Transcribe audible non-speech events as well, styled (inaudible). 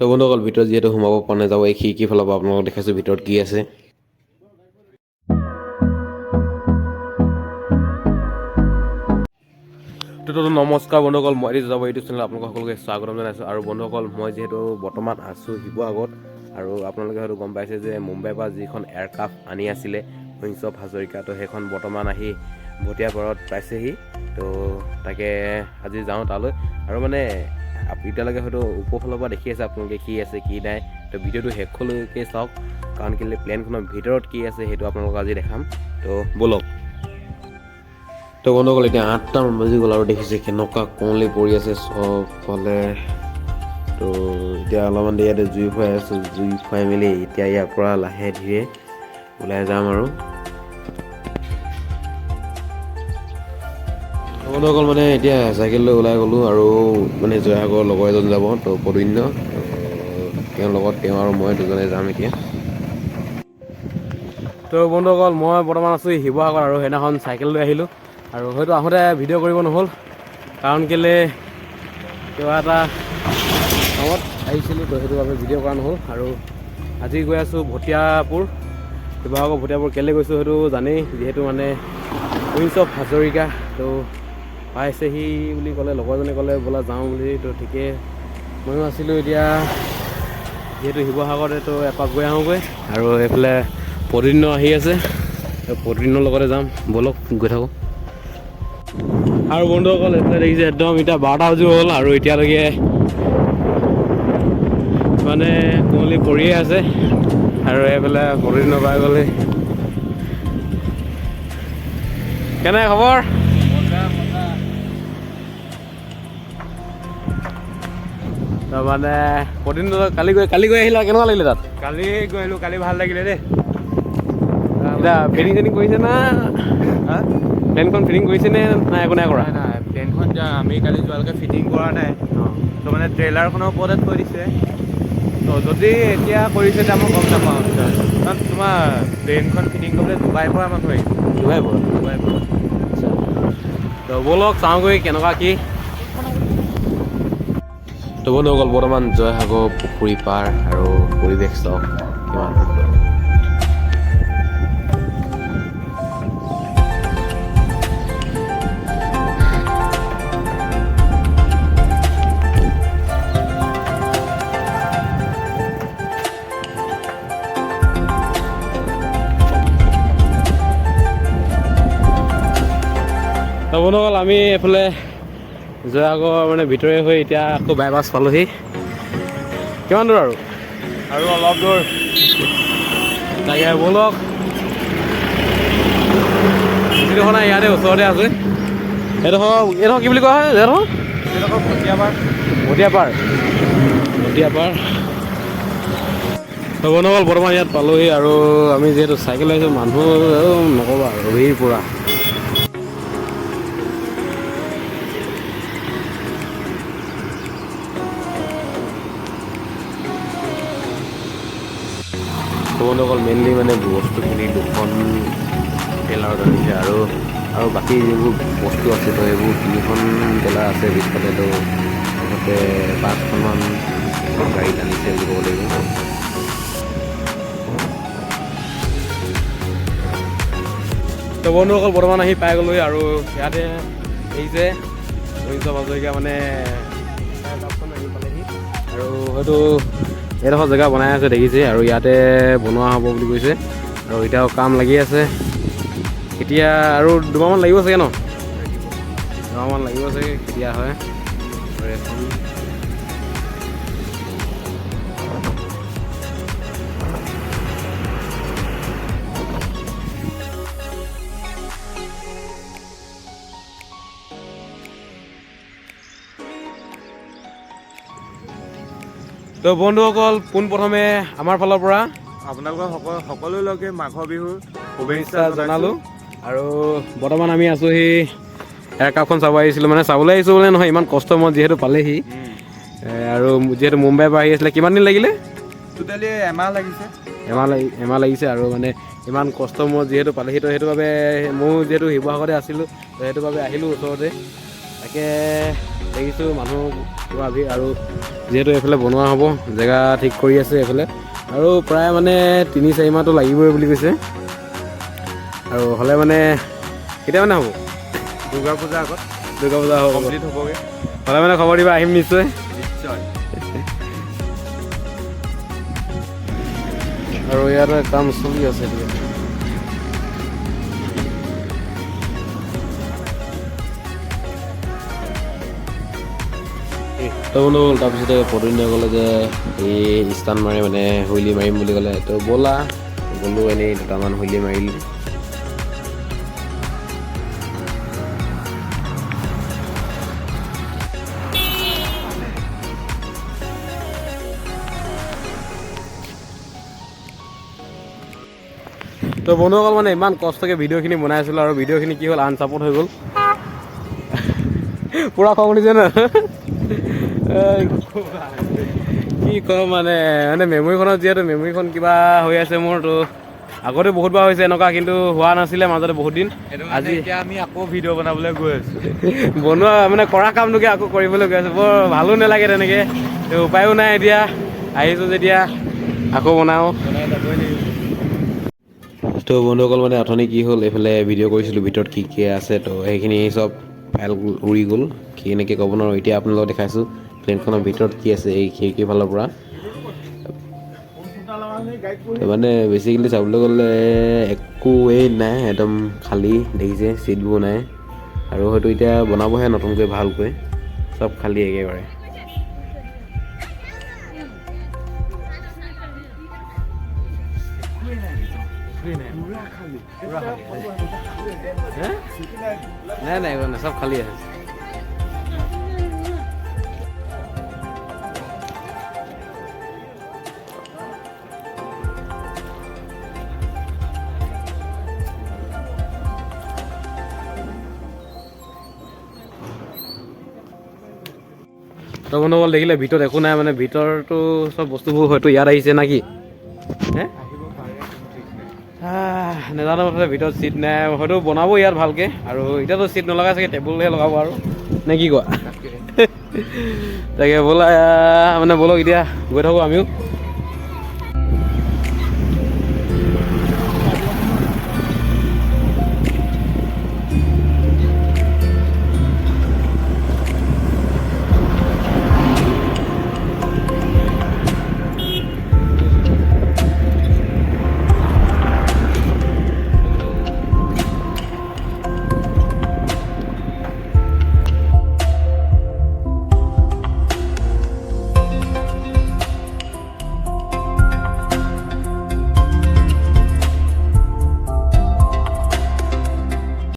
তো বন্ধুসকল ভিতৰত যিহেতু সোমাব পৰা নাযাব এই খিৰিকীৰ ফালৰ পৰা আপোনালোকক দেখাইছোঁ ভিতৰত কি আছে। নমস্কাৰ বন্ধুসকল মই এইটো যাব ইউটিউব চেনেল আপোনালোক সকলোকে স্বাগতম জনাইছোঁ। আৰু বন্ধুসকল মই যিহেতু বৰ্তমান আছোঁ শিৱসাগৰত আৰু আপোনালোকে হয়তো গম পাইছে যে মুম্বাইৰ পৰা যিখন এয়াৰক্ৰাফ্ট আনি আছিলে সৈংসৱ হাজৰিকা তো সেইখন বৰ্তমান আহি ভটিয়াপাৰত পাইছেহি। তো তাকে আজি যাওঁ তালৈ। আৰু মানে এতিয়ালৈকে হয়তো ওপৰফালৰ পৰা দেখি আছে আপোনালোকে কি আছে কি নাই। তো ভিডিঅ'টো শেষলৈকে চাওক কাৰণ কেলৈ প্লেনখনৰ ভিতৰত কি আছে সেইটো আপোনালোকক আজি দেখাম। তো ব'লক। তো বন্ধুসকল এতিয়া আঠটামান বাজি গ'ল আৰু দেখিছে কেনেকুৱা কুঁৱলী পৰি আছে চবফালে। তো এতিয়া অলপমান দেৰি ইয়াতে জুই ফুৱাই আছোঁ জুই ফুৱাই মেলি এতিয়া ইয়াৰ পৰা লাহে ধীৰে ওলাই যাম আৰু। বন্ধুসকল মানে এতিয়া চাইকেল লৈ ওলাই গ'লোঁ আৰু মানে জয়সাগৰৰ লগৰ এজন যাব তো পদুন্য তো তেওঁৰ লগত তেওঁ আৰু মই দুজনে যাম এতিয়া। তো বন্ধুসকল মই বৰ্তমান আছোঁ শিৱসাগৰ আৰু সেইদিনাখন চাইকেল লৈ আহিলোঁ। আৰু হয়তো আহোঁতে ভিডিঅ' কৰিব নহ'ল কাৰণ কেলৈ কিবা এটা কামত আহিছিলোঁ তো সেইটো বাবে ভিডিঅ' কৰা নহ'ল। আৰু আজি গৈ আছোঁ ভটিয়াপুৰ শিৱসাগৰ ভটিয়াপুৰ কেলৈ গৈছোঁ সেইটো জানেই যিহেতু মানে কুইন্স অফ হাজৰিকা তো পাইছেহি বুলি ক'লে লগৰজনে ক'লে ব'লা যাওঁ বুলি তো ঠিকেই। ময়ো আছিলোঁ এতিয়া যিহেতু শিৱসাগৰতে এপাক গৈ আহোঁগৈ। আৰু এইফালে পদিন্য আহি আছে। পদিন্যৰ লগতে যাম। ব'লক গৈ থাকোঁ। আৰু বন্ধুসকল এইফালে দেখিছে একদম এতিয়া বাৰটা বাজি হ'ল আৰু এতিয়ালৈকে মানে কুঁৱলী পৰিয়ে আছে। আৰু এইফালে পদিন্য পাই গ'লে কেনে খবৰ? তাৰ মানে পদিন্য কালি গৈ কালি গৈ আহিলা কেনেকুৱা লাগিলে তাত? কালি গৈ আহিলোঁ কালি ভালো লাগিলে দেই। এতিয়া ফিটিং চেটিং কৰিছে না? প্লেনখন ফিটিং কৰিছে নে নাই একো নাই কৰা? নাই প্লেনখন যা আমি কালি যোৱালৈকে ফিটিং কৰা নাই। তো মানে ট্ৰেইলাৰখনৰ ওপৰতে থৈ দিছে। তো যদি এতিয়া কৰিছে তেতিয়া মই গম নাপাওঁ কাৰণ তোমাৰ প্লেনখন ফিটিং কৰিবলৈ ডুবাইৰ পৰা মানুহ আহিছে। দুবাই পৰা? ডুবাইৰ পৰা। তো ব'লক চাওঁগৈ কেনেকুৱা কি তো বন্ধুসকল বৰ্তমান জয়সাগৰ পুখুৰী পাৰ আৰু পৰিৱেশ চাওক কিমান বন্ধুসকল আমি এইফালে জয়সাগৰ মানে ভিতৰে হৈ এতিয়া আকৌ বাইপাছ পালোহি। কিমান দূৰ আৰু? আৰু অলপ দূৰ। তাকে ব'লক যিডোখৰ নাই ইয়াতে ওচৰতে আছে। এইডোখৰ এইডোখৰ কি বুলি কোৱা হয়? এইডোখৰ? এইডোখৰ ভটিয়াবাৰ ভটিয়াপাৰ। ভটিয়াপাৰ। তো বন্ধুসকল বৰ্তমান ইয়াত পালোহি আৰু আমি যিহেতু চাইকেল আহিছোঁ মানুহ নক'বা আৰু ভিৰ পূৰা। তো বন্ধুসকল মেইনলি মানে বস্তুখিনি দুখন টেলাৰত আনিছে আৰু আৰু বাকী যিবোৰ বস্তু আছে তো এইবোৰ তিনিখন টেলাৰ আছে পিছফালে তো লগতে পাঁচখনমান গাড়ীত আনিছে বুলি ক'ব লাগিব। তো বন্ধুসকল, বৰ্তমান আহি পাই গ'লোহি আৰু ইয়াতে আহিছে ৰহিত হাজৰিকা মানে আহি পালেহি। আৰু হয়তো এইডোখৰ জেগা বনাই আছে দেখিছে আৰু ইয়াতে বনোৱা হ'ব বুলি কৈছে। আৰু এতিয়াও কাম লাগি আছে। এতিয়া আৰু দুমাহমান লাগিব চাগে ন? দুমাহমান লাগিব চাগে কেতিয়া হয়। তো বন্ধুসকল পোনপ্ৰথমে আমাৰ ফালৰ পৰা আপোনালোকৰ সকলো সকলোলৈকে মাঘৰ বিহুৰ শুভেচ্ছা জনালোঁ। আৰু বৰ্তমান আমি আছোঁ সেই এয়াৰক্ৰাফ্টখন চাব আহিছিলোঁ মানে চাবলৈ আহিছোঁ বোলে নহয় ইমান কষ্ট মই যিহেতু পালেহি। আৰু যিহেতু মুম্বাইৰ পৰা আহি আছিলে কিমান দিন লাগিলে? টোটেলি এমাহ লাগিছে। এমাহ লাগি এমাহ লাগিছে আৰু মানে ইমান কষ্ট মই যিহেতু পালেহি তো সেইটো বাবে ময়ো যিহেতু শিৱসাগৰতে আছিলোঁ তো সেইটো বাবে আহিলোঁ ওচৰতে। তাকে দেখিছোঁ মানুহ পুৰা ভিৰ আৰু যিহেতু এইফালে বনোৱা হ'ব জেগা ঠিক কৰি আছে এইফালে। আৰু প্ৰায় মানে তিনি চাৰি মাহটো লাগিবই বুলি কৈছে। আৰু হ'লে মানে কেতিয়া মানে হ'ব? দুৰ্গা পূজাৰ আগত। দুৰ্গা পূজা হ'ব। কমপ্লিট হ'বগৈ। হ'লে মানে খবৰ দিবা আহিম নিশ্চয়। নিশ্চয়। আৰু ইয়াতে কাম চলি আছে তো বোলো, তাৰপিছতে পদনীয়ে ক'লে যে, এই ষ্টান মাৰি মানে হুইলি মাৰিম বুলি ক'লে। তো ব'লা গ'লো এনেই দুটামান হুইলি মাৰিলোঁ। তো বন্ধুসকল মানে ইমান কষ্টকৈ ভিডিঅ'খিনি বনাই আছিলোঁ আৰু ভিডিঅ'খিনি কি হ'ল, আনচাপৰ্ট হৈ গ'ল। পূৰা খং উঠিছে ন কি ক'ম মানে মানে মেমৰিখনত যিহেতু মেমৰিখন কিবা হৈ আছে মোৰ তো আগতে বহুতবাৰ হৈছে এনেকুৱা কিন্তু হোৱা নাছিলে মাজতে বহুত দিন। আজি এতিয়া আমি আকৌ ভিডিঅ' বনাবলৈ গৈ আছোঁ। (laughs) বনোৱা মানে কৰা কামটোকে আকৌ কৰিবলৈ গৈ আছোঁ। বৰ ভালো নালাগে তেনেকৈ তো উপায়ো নাই এতিয়া। আহিছোঁ যেতিয়া আকৌ বনাওঁ। তো বন্ধুসকল মানে অথনি কি হ'ল এইফালে ভিডিঅ' কৰিছিলোঁ ভিতৰত কি কি আছে তো সেইখিনি চব ফাইল উৰি গ'ল। কি এনেকৈ ক'ব নোৱাৰোঁ এতিয়া আপোনালোকক দেখাইছোঁ। প্লেনখনৰ ভিতৰত কি আছে, এই খিৰিকীৰ ফালৰ পৰা মানে বেছিকেলি চাবলৈ গ'লে, একোৱেই নাই, একদম খালী দেখিছে, চিটবোৰ নাই। আৰু হয়তো এতিয়া বনাবহে নতুনকৈ ভালকৈ, চব খালী একেবাৰে। নাই নাই, চব খালী আছে। তো বন্ধুসকল দেখিলে ভিতৰত একো নাই মানে ভিতৰতো চব বস্তুবোৰ হয়তো ইয়াত আহিছে না কি হে? আহিব পাৰে কোনো ঠিক নাই আহ, নাজানো মুঠতে ভিতৰত চিট নাই। হয়তো বনাব ইয়াত ভালকৈ। আৰু এতিয়াতো চিট নলগাই চাগে টেবুলহে লগাব আৰু। নে কি কোৱা? তাকে ব'লা মানে ব'লক এতিয়া গৈ থাকোঁ আমিও।